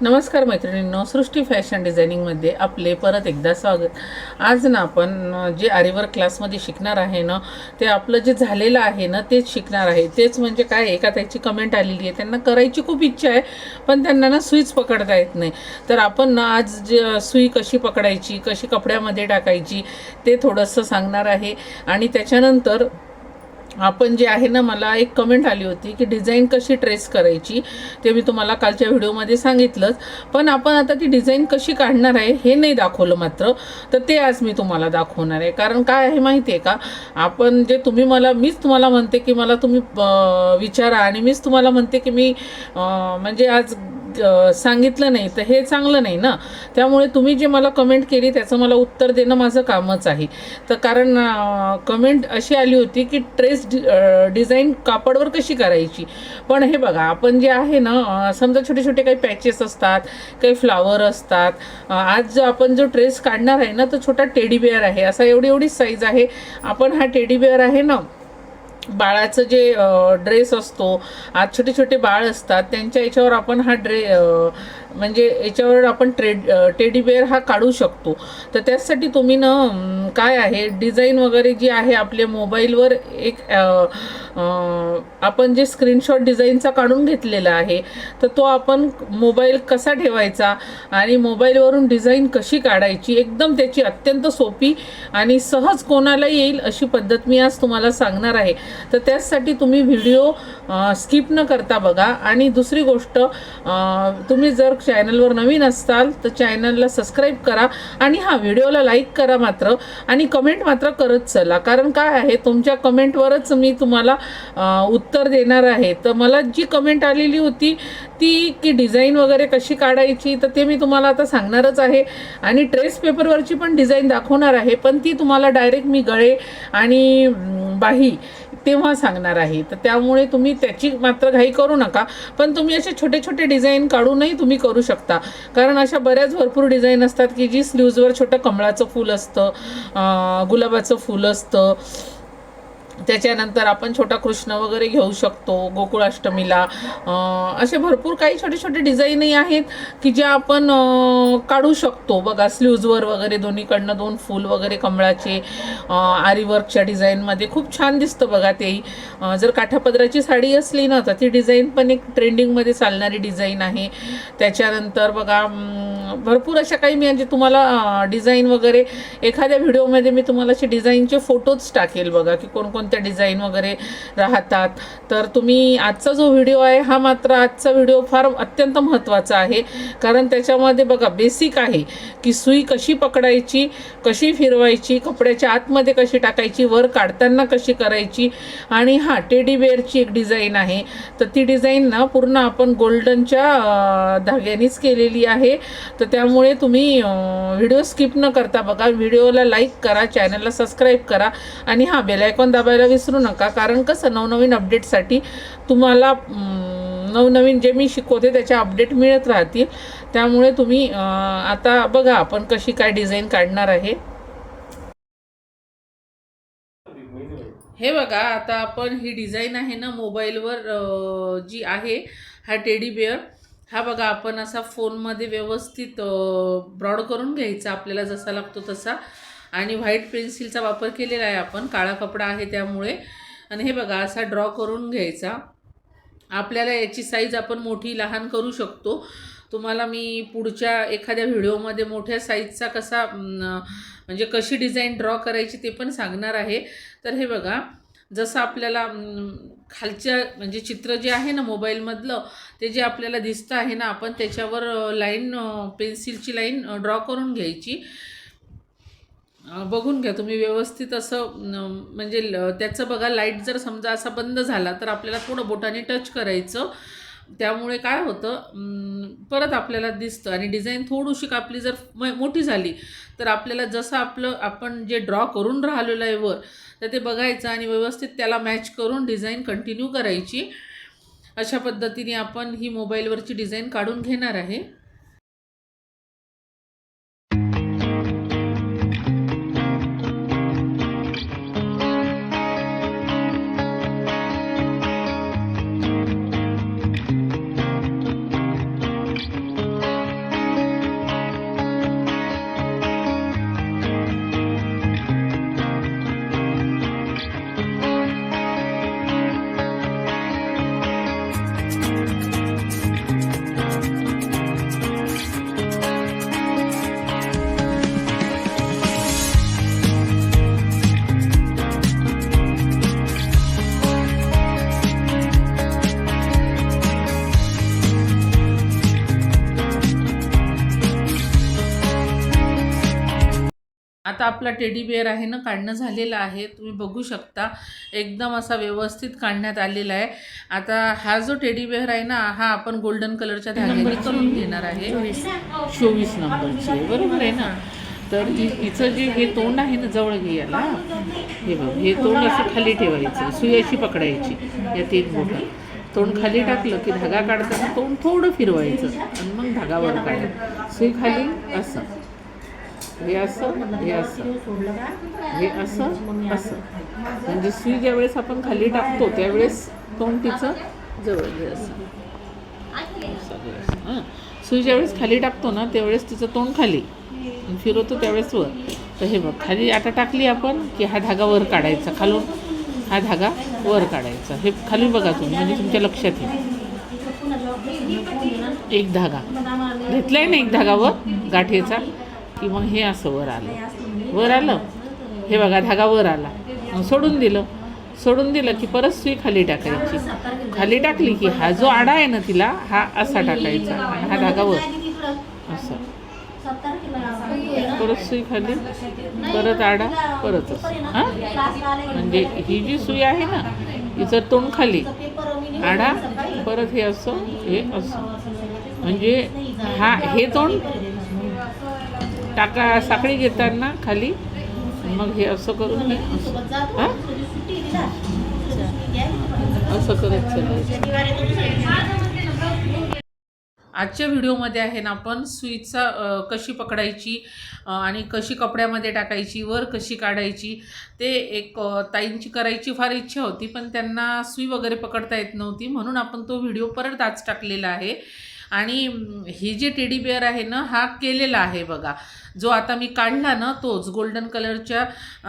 नमस्कार मैत्रिणींनो सृष्टी फॅशन डिझायनिंगमध्ये आपले परत एकदा स्वागत. आज ना आपण जे आरीवर क्लासमध्ये शिकणार आहे ना ते आपलं जे झालेलं आहे ना तेच शिकणार आहे. तेच म्हणजे काय एका त्याची कमेंट आलेली आहे. त्यांना करायची खूप इच्छा आहे पण त्यांना ना सुईच पकडता येत नाही. तर आपण ना आज जे सुई कशी पकडायची कशी कपड्यामध्ये टाकायची ते थोडंसं सांगणार आहे. आणि त्याच्यानंतर आपण जे आहे ना मला एक कमेंट आली होती की डिझाईन कशी ट्रेस करायची ते मी तुम्हाला कालच्या व्हिडिओमध्ये सांगितलंच. पण आपण आता ती डिझाईन कशी काढणार आहे हे नाही दाखवलं मात्र. तर ते आज मी तुम्हाला दाखवणार आहे. कारण काय आहे माहिती आहे का? आपण जे तुम्ही मला मीच तुम्हाला म्हणते की मला तुम्ही विचारा आणि मीच तुम्हाला म्हणते की मी म्हणजे आज सांगितलं नाही तर हे चांगलं नाही ना? त्यामुळे तुम्ही जे मला कमेंट केली त्याचं मला उत्तर देणं माझं कामच आहे. तर कारण कमेंट अशी आली होती की ट्रेस डि डिझाईन कापडवर कशी करायची? पण हे बघा आपण जे आहे ना समजा छोटे छोटे काही पॅचेस असतात काही फ्लावर असतात आज जो आपण जो ट्रेस काढणार आहे ना तो छोटा टेडी बिअर आहे. असा एवढी एवढी साईज आहे. आपण हा टेडी बिअर आहे ना बाळाचं जे ड्रेस असतो आज छोटे छोटे बाळ असतात त्यांच्या याच्यावर आपण हा ड्रे म्हणजे याच्यावर आपण ट्रेड टेडी बेअर हा काढू शकतो. तर त्यासाठी तुम्ही ना काय आहे डिझाईन वगैरे जी आहे आपल्या मोबाईलवर एक आ, आपण जे स्क्रीनशॉट डिझाईनचा काढून घेतलेला आहे तर तो आपण मोबाईल कसा ठेवायचा आणि मोबाईलवरून डिझाईन कशी काढायची एकदम त्याची अत्यंत सोपी आणि सहज कोणाला येईल अशी पद्धत मी आज तुम्हाला सांगणार आहे. तर त्याचसाठी तुम्ही व्हिडिओ स्किप न करता बघा. आणि दुसरी गोष्ट तुम्ही जर चॅनलवर नवीन असाल तर चॅनलला सबस्क्राईब करा आणि हा व्हिडिओला लाईक करा मात्र आणि कमेंट मात्र करत चला. कारण काय आहे तुमच्या कमेंटवरच मी तुम्हाला उत्तर देणार आहे. तर मला जी कमेंट आलेली होती ती की डिझाईन वगैरे कशी काढायची तर ते मी तुम्हाला आता सांगणारच आहे. आणि ट्रेस पेपरवरची पण डिझाईन दाखवणार आहे पण ती तुम्हाला डायरेक्ट मी गळे आणि बाही तेव्हा सांगणार आहे. तर त्यामुळे तुम्ही त्याची मात्र घाई करू नका पण तुम्ही असे छोटे छोटे डिझाईन काढूनही तुम्ही करू शकता. कारण अशा बऱ्याच भरपूर डिझाईन असतात की जी स्लीव्जवर छोटं कमळाचं फूल असतं गुलाबाचं फूल असतं त्याच्यानंतर आपण छोटा कृष्ण वगैरे घेऊ शकतो गोकुळाष्टमीला. असे भरपूर काही छोटे छोटे डिझाईनही आहेत की जे आपण काढू शकतो. बघा स्लीव्जवर वगैरे दोन्हीकडनं दोन फूल वगैरे कमळाचे आरीवर्कच्या डिझाईनमध्ये खूप छान दिसतं बघा तेही जर काठापदराची साडी असली ना तर ती डिझाईन पण एक ट्रेंडिंगमध्ये चालणारी डिझाईन आहे. त्याच्यानंतर बघा भरपूर अशा काही मी म्हणजे तुम्हाला डिझाईन वगैरे एखाद्या व्हिडिओमध्ये मी तुम्हाला असे डिझाईनचे फोटोज टाकेल बघा की कोणकोण कोणकोणत्या डिझाईन वगैरे राहतात. तर तुम्ही आजचा जो व्हिडिओ आहे हा मात्र आजचा व्हिडिओ फार अत्यंत महत्त्वाचा आहे. कारण त्याच्यामध्ये बघा बेसिक आहे की सुई कशी पकडायची कशी फिरवायची कपड्याच्या आतमध्ये कशी टाकायची वर काढताना कशी करायची आणि हा टेडी बेअरची एक डिझाईन आहे. तर ती डिझाईन ना पूर्ण आपण गोल्डनच्या धाग्यानीच धाग्यानेच केलेली आहे. तर त्यामुळे तुम्ही व्हिडिओ स्किप न करता बघा. व्हिडिओला लाईक करा चॅनलला सबस्क्राईब करा आणि हा बेलायकॉन दाबायला विसरू नका. कारण कसं नवनवीन अपडेटसाठी तुम्हाला नवनवीन जे मी शिकवते त्याचे अपडेट मिळत राहतील. त्यामुळे तुम्ही आता बघा आपण कशी काय डिझाईन काढणार आहे. हे बघा आता आपण ही डिझाईन आहे ना मोबाईलवर जी आहे हा टेडी बिअर हा बघा आपण असा फोनमध्ये व्यवस्थित ब्रॉड करून घ्यायचा. आपल्याला जसा लागतो तसा. आणि व्हाईट पेन्सिलचा वापर केलेला आहे आपण. काळा कपडा आहे त्यामुळे. आणि हे बघा असा ड्रॉ करून घ्यायचा. आपल्याला याची साईज आपण मोठी लहान करू शकतो. तुम्हाला मी पुढच्या एखाद्या व्हिडिओमध्ये मोठ्या साईजचा कसा म्हणजे कशी डिझाईन ड्रॉ करायची ते पण सांगणार आहे. तर हे बघा जसं आपल्याला खालच्या म्हणजे चित्र जे आहे ना मोबाईलमधलं ते जे आपल्याला दिसतं आहे ना आपण त्याच्यावर लाईन पेन्सिलची लाईन ड्रॉ करून घ्यायची. बघून घ्या. तुम्ही व्यवस्थित असं म्हणजे ल- त्याचं बघा लाइट जर समजा असा बंद झाला तर आपल्याला थोडं बोटाने टच करायचं. त्यामुळे काय होतं परत आपल्याला दिसतं आणि डिझाईन थोडीशी आपली जर म- मोठी झाली तर आपल्याला जसं आपलं आपण जे ड्रॉ करून राहिलेलं आहे वर तर ते बघायचं आणि व्यवस्थित त्याला मॅच करून डिझाईन कंटिन्यू करायची. अशा पद्धतीने आपण ही मोबाईलवरची डिझाईन काढून घेणार आहे. आपला टेडी बिअर आहे ना काढणं झालेलं आहे. तुम्ही बघू शकता. एकदम असा व्यवस्थित काढण्यात आलेला आहे. आता हा जो टेडी बिअर आहे ना हा आपण गोल्डन कलरच्या धाग्याने करून घेणार आहे. चोवीस. नंबरची. बरोबर आहे ना? तर हिचं जे हे तोंड आहे ना जवळ घे याला हे बघ हे तोंड असं खाली ठेवायचं. सुई अशी पकडायची या तीन बोटं. तोंड खाली टाकलं की धागा काढताना तोंड थोडं फिरवायचं आणि मग धागा वर काढायचं सुई खाली असं. हे असं हे असं. हे असं असं. म्हणजे सुई ज्यावेळेस आपण खाली टाकतो त्यावेळेस तोंड तिचं जवळ असं. हां. सुई ज्यावेळेस खाली टाकतो ना त्यावेळेस तिचं तोंड खाली. फिरवतो त्यावेळेस वर. तर हे बघ खाली आता टाकली आपण की हा धागा वर काढायचा. खालून हा धागा वर काढायचा. हे खाली बघा तुम्ही म्हणजे तुमच्या लक्षात येईल. एक धागा. घेतलाय ना एक धागा वर? गाठीचा? की मग हे असं वर आलं. वर आलं? हे बघा धागा वर आला. मग सोडून दिलं. सोडून दिलं की परत सुई खाली टाकायची. खाली टाकली की हा जो आडा आहे ना तिला हा असा टाकायचा. हा धागा वर. असं. परत सुई खाली परत आडा परत असं हां? म्हणजे ही जी सुई आहे ना हिचं तोंड खाली आडा परत हे असं हे असं. म्हणजे हा हे तोंड टाका साखळी घेताना खाली. मग हे असं करून असं हां? असं करत चालायचं. आजच्या व्हिडिओमध्ये आहे ना आपण सुईचा कशी पकडायची आणि कशी कपड्यामध्ये टाकायची वर कशी काढायची ते एक ताईंची करायची फार इच्छा होती पण त्यांना सुई वगैरे पकडता येत नव्हती म्हणून आपण तो व्हिडिओ परत आज टाकलेला आहे. आणि ही जी टेडी बिअर आहे ना हा केलेला आहे बघा. जो आता मी काढला ना तोच गोल्डन कलरच्या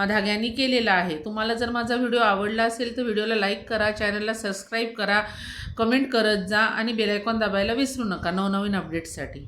धाग्यांनी केलेला आहे. तुम्हाला जर माझा व्हिडिओ आवडला असेल तर व्हिडिओला लाईक करा चॅनलला सबस्क्राईब करा कमेंट करत जा आणि बेलायकॉन दाबायला विसरू नका नवनवीन अपडेट्ससाठी.